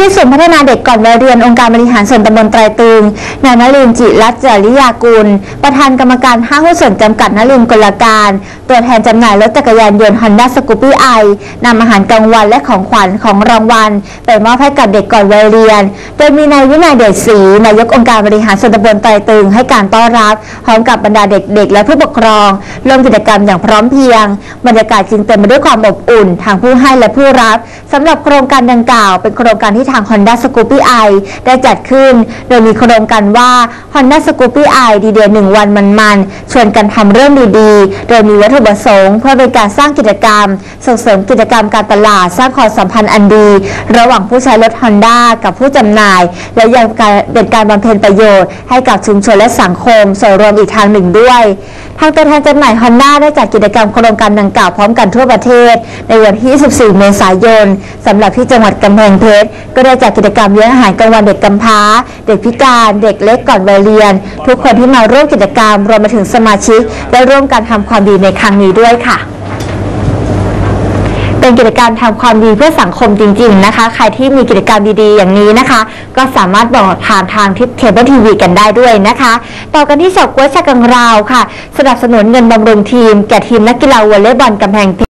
ที่ศูนย์พัฒนาเด็กก่อนวัยเรียนองค์การบริหารส่วนตำบลไตรตึงนายนลินจิรัตจริยากุล ประธานกรรมการห้างหุ้นส่วนจำกัดนลินกลการ ตัวแทนจำหน่ายรถจักรยานยนต์ฮอนด้าสกูปี้ไอนำอาหารกลางวันและของขวัญของรางวัลไปมอบให้กับเด็กก่อนวัยเรียน โดยมีนายวินัยเดชศรีนายกองค์การบริหารส่วนตำบลไตรตึงให้การต้อนรับพร้อมกับบรรดาเด็กๆ และผู้ปกครองร่วมกิจกรรมอย่างพร้อมเพรียง บรรยากาศจึงเต็มไปด้วยความอบอุ่นทางผู้ให้และผู้รับสำหรับโครงการดังกล่าว เป็นโครงการที่ทาง Honda Scoopy i ได้จัดขึ้น โดยมีโครงการว่า Honda Scoopy i ดีเดย์หนึ่งวันมันๆ ชวนกันทำเรื่องดีๆ โดยมีวัตถุประสงค์เพื่อเป็นการสร้างกิจกรรม ส่งเสริมกิจกรรมการตลาดสร้างความสัมพันธ์อันดี ระหว่างผู้ใช้รถ Honda กับผู้จำหน่าย และยังเป็นการบำเพ็ญประโยชน์ ให้กับชุมชนและสังคมส่วนรวมอีกทางหนึ่งด้วย ทางตัวแทนจำหน่ายฮอนด้าได้จัดกิจกรรมโครงการดังกล่าวพร้อมกันทั่วประเทศ ในวันที่24เมษายนสำหรับที่จังหวัดกำแพงเพชรก็ได้จัดกิจกรรมเลี้ยงอาหารกลางวันเด็กกำพร้า เด็กพิการเด็กเล็กก่อนวัยเรียน ทุกคนที่มาร่วมกิจกรรมรวมไปถึงสมาชิก ได้ร่วมกันทำความดีในครั้งนี้ด้วยค่ะ เป็นกิจกรรมทำความดีเพื่อสังคมจริง ๆนะคะ ใครที่มีกิจกรรมดีๆ อย่างนี้นะคะ ก็สามารถบอกผ่านทางทิปเคเบิลทีวีกันได้ด้วยนะคะ ต่อกันที่เฉาก๊วยชากังราวค่ะ สนับสนุนเงินบำรุงทีมแก่ทีมนักกีฬาวอลเลย์บอลกำแพงเพชร